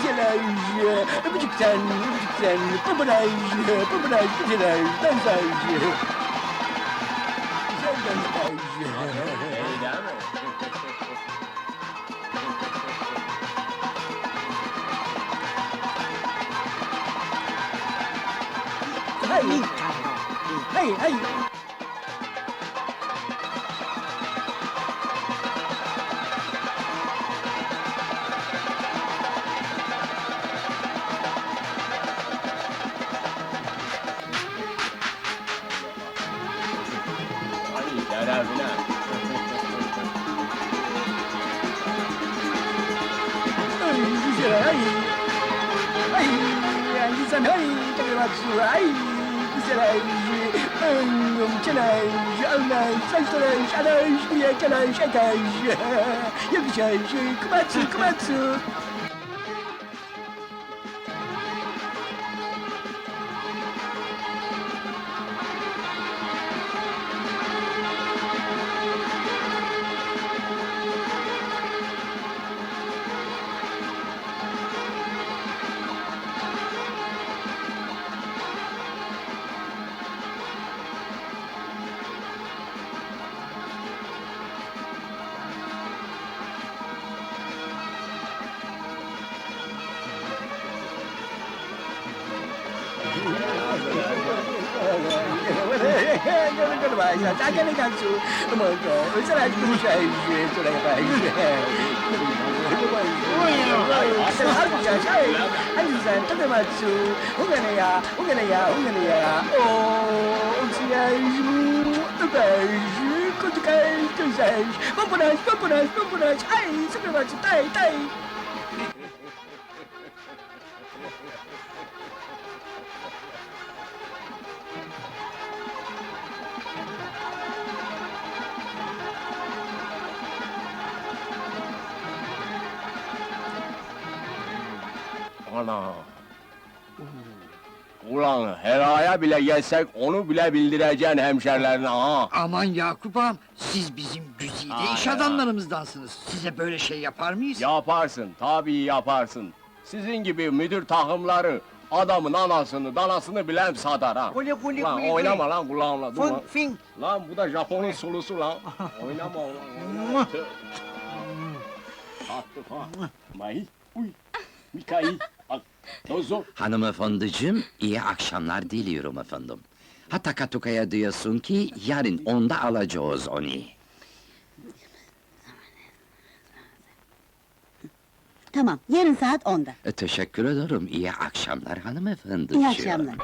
Paparaj, öpücükten, öpücükten, paparaj, paparaj, paparaj, dansaj. Güzel dansaj. Hay, hay, hay. Razy na. Yakalayış, yakalayış, yakalayış. Yakışayış, kumatsu, kumatsu. करायचं काय काय काढतो मग विचारायची पुरुष आहे तुला पाहिजे उगनया उगनया उगनया ओ beijo quanto queres, tu sais vão por nós, vão por nós, vão por nós ai, sobre baixo, tem, tem Ana. Ulan helaya bile gelsek onu bile bildireceksin hemşerilerine ha. Aman Yakup ağam, siz bizim güzide iş ya. adamlarımızdansınız. Size böyle şey yapar mıyız? Yaparsın, tabii yaparsın. Sizin gibi müdür takımları adamın anasını, danasını bilen satar ha. Kule kule Lan kule oynama lan kulağımla, dur Fın lan. fin. Lan bu da Japon'un sulusu lan. oynama ulan. Tüh. Tatlı ha. Mai, uy, Mikai, bak, Tozo. Hanımefendiciğim, iyi akşamlar diliyorum efendim. Hatta Katuka'ya diyorsun ki, yarın onda alacağız onu. Tamam, yarın saat 10'da. E, teşekkür ederim, iyi akşamlar hanımefendiciğim. İyi akşamlar.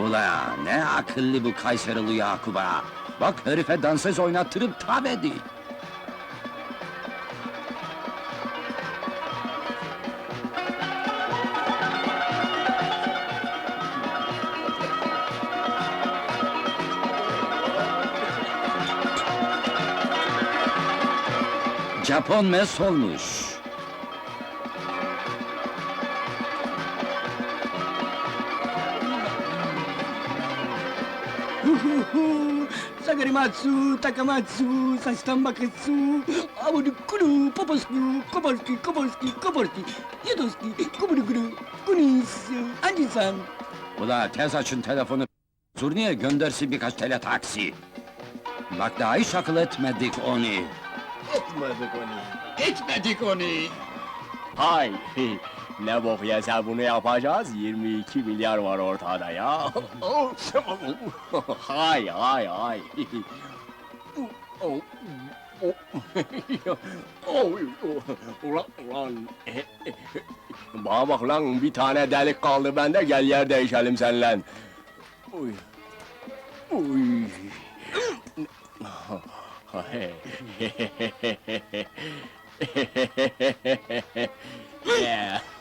Ula, ne akıllı bu Kayserili Yakup'a! Bak herife dansöz oynattırıp tabedi! Japon mes olmuş. Sagarimatsu, Takamatsu, Sastambakatsu, Abudukuru, Poposku, Kobolski, Kobolski, Kobolski, Yadoski, Kubudukuru, Kunis, Anjisan. Ula tez açın telefonu. Zurniye göndersin birkaç tele taksi. Bak daha hiç akıl etmedik onu. Etmedik onu. Etmedik onu. Hay! Ne bok yese bunu yapacağız, 22 milyar var ortada ya! hay hay hay! ulan ulan! Bana bak lan, bir tane delik kaldı bende, gel yer değişelim seninle! Uy! Uy!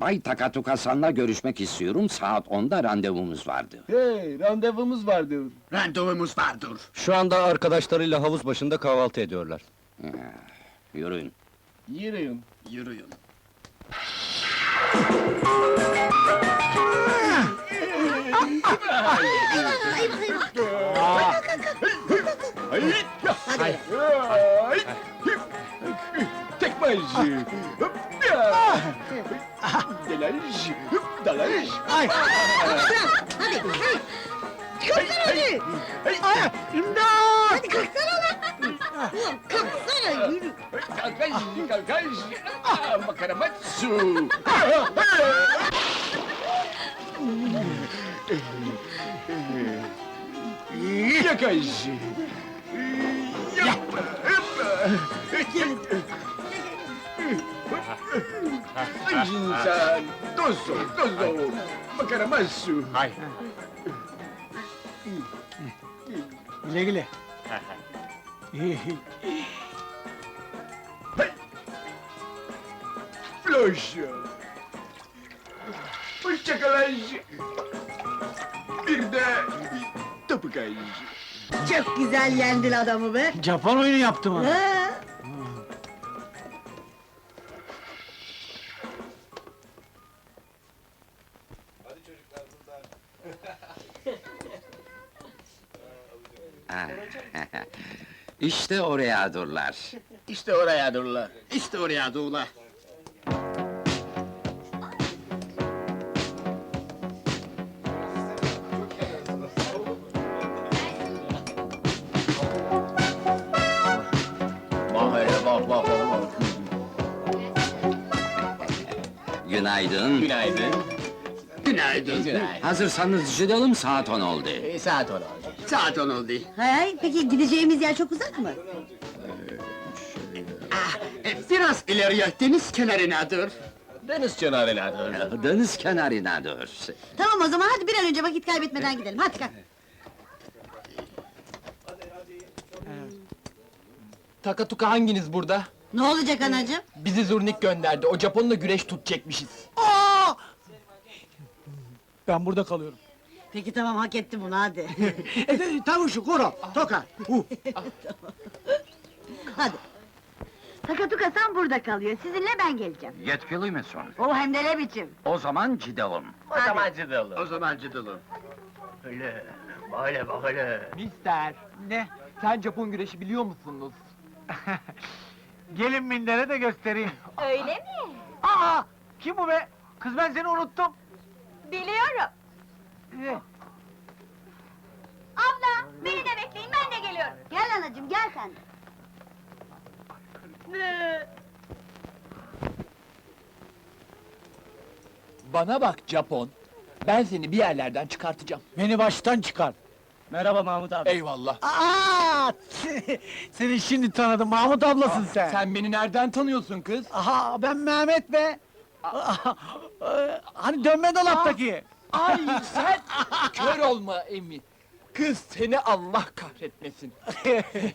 Bay Takatuka Hasan'la görüşmek istiyorum. Saat 10'da randevumuz vardı. Hey, randevumuz vardı. Randevumuz vardır. Şu anda arkadaşlarıyla havuz başında kahvaltı ediyorlar. Yürüyün. Yürüyün. Yürüyün. Hayır. Hadi. Ay. Tekmez. Hop, ya. Delaj. hop, Dalaj. Ay! Hadi. Hey, hey, hey. Hadi kalksana lan. Ulan kalksana yürü. Kalkaj, kalkaj. Ah, Makaramatsu. Yakaj. Jinsan, dozo, dozo. Makaramatsu. Hay. Güle güle. Floş. Hoşçakalın. Bir de tapıkaj. Çok güzel yendin adamı be. Japon oyunu yaptım ha. Ha? işte oraya durlar. İşte oraya durla. İşte oraya bak. Günaydın. Günaydın. Günaydın. Günaydın. Hazırsanız gidelim saat 10 oldu. E, saat on oldu. Saat on oldu. Hay, peki gideceğimiz yer çok uzak mı? E, biraz ileriye deniz kenarınadır. Deniz kenarınadır. Deniz kenarına dur. Tamam o zaman hadi bir an önce vakit kaybetmeden gidelim. Hadi kalk. Takatuka hanginiz burada? Ne olacak anacığım? Bizi Zurnik gönderdi. O Japon'la güreş tutacakmışız. Aa! Ben burada kalıyorum. Peki tamam hak etti bunu hadi. E, Tavuşu, kuro, toka. Uh. hadi. Takatuka sen burada kalıyor. Sizinle ben geleceğim. Yetkili misin? O hem de ne biçim. O zaman gidelim. O zaman ciddi O zaman ciddilim. Öyle. Böyle bak öyle. Mister. Ne? Sen Japon güreşi biliyor musunuz? Gelin mindere de göstereyim. Öyle mi? Aa! Kim bu be? Kız ben seni unuttum. Biliyorum. Abla, beni de bekleyin, ben de geliyorum. Gel anacığım gel sen de. Bana bak Japon. Ben seni bir yerlerden çıkartacağım. Beni baştan çıkar. Merhaba Mahmut abi. Eyvallah. Aa! Seni şimdi tanıdım. Mahmut ablasın sen. Sen beni nereden tanıyorsun kız? Aha ben Mehmet be. Aha, e, hani dönme dolaptaki. Ay sen kör olma emin. Kız seni Allah kahretmesin.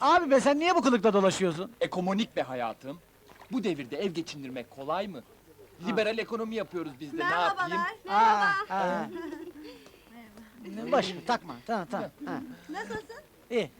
Abi be sen niye bu kılıkta dolaşıyorsun? Ekonomik be hayatım. Bu devirde ev geçindirmek kolay mı? Liberal ekonomi yapıyoruz biz de ne yapayım? Aa, aa. Baş takma. Tamam tamam. Ha. Nasılsın? İyi.